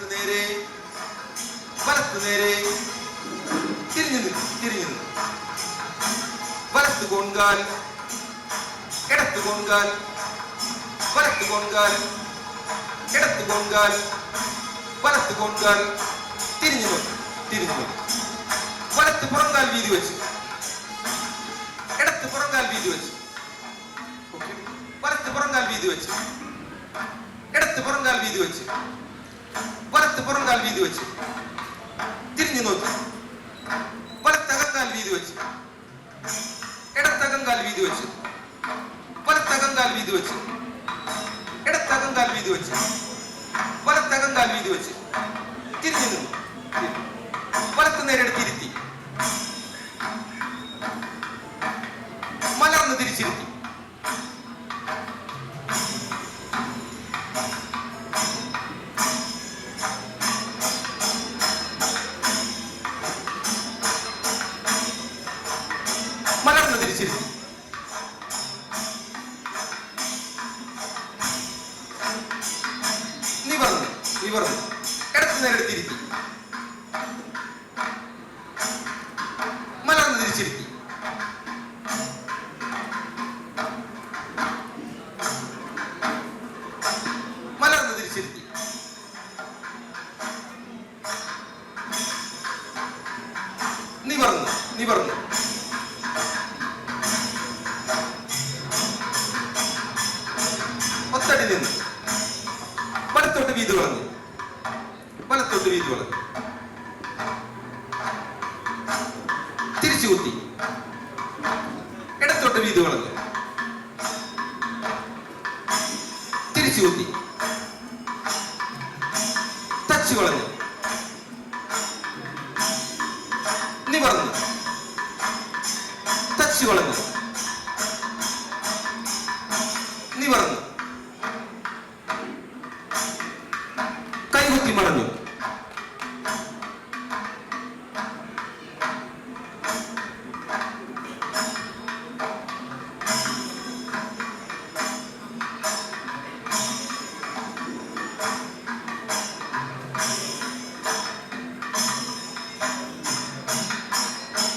വലത്ത് നേരെ വലത്ത് നേരെ. തിരിഞ്ഞു തിരിഞ്ഞു നിൽക്കും വലത്ത് കൊൺകാൽ ഇടത്ത് കൊൺകാൽ വലത്ത് കൊൺകാൽ ഇടത്ത് കൊൺകാൽ വലത്ത് കൊൺകാൽ. തിരിഞ്ഞു തിരിഞ്ഞു നോക്കും വലത്ത് പുറങ്കാൽ വീതി വെച്ച്. ഇടത്ത് പുറങ്കാൽ വീതി വെച്ച്. വലത്ത് പുറങ്കാൽ വീതി വെച്ച്. ഇടത്ത് പുറങ്കാൽ വീതി വെച്ച്. വലത്ത് പുറങ്കാൽ വീതി വെച്ച്. തിരിഞ്ഞു നോക്കി. വലത്തകങ്കാൽ വീതി വെച്ച്. ഇടത്തകങ്കാൽ വീതി വെച്ച്. വലത്തകങ്കാൽ വീതി വെച്ച്. ഇടത്തകങ്കാൽ വീതി വെച്ച്. വലത്തകങ്കാൽ വീതി വെച്ച്. തിരിഞ്ഞു നിന്നു. വലത്ത് നേരെ തിരുത്തി മലർന്ന് തിരിച്ചിരുത്തി. തിരിച്ചിരുത്തി നിവർന്ന് നിവർന്ന് നേരെ തിരുത്തി മലർന്ന് തിരിച്ചിരുത്തി മലർന്ന് തിരിച്ചിരുത്തി നീ നിവർന്ന് നിന്ന് വലത്തോട്ട് വീതി വളഞ്ഞു. വലത്തോട്ട് വീതി വളഞ്ഞു. തിരിച്ചു കുത്തി. ഇടത്തോട്ട് വീതി വളഞ്ഞു. തിരിച്ചു കുത്തി. തച്ചു കളഞ്ഞു നിവർന്നു. തച്ചു കളഞ്ഞു നിവർന്നു. última.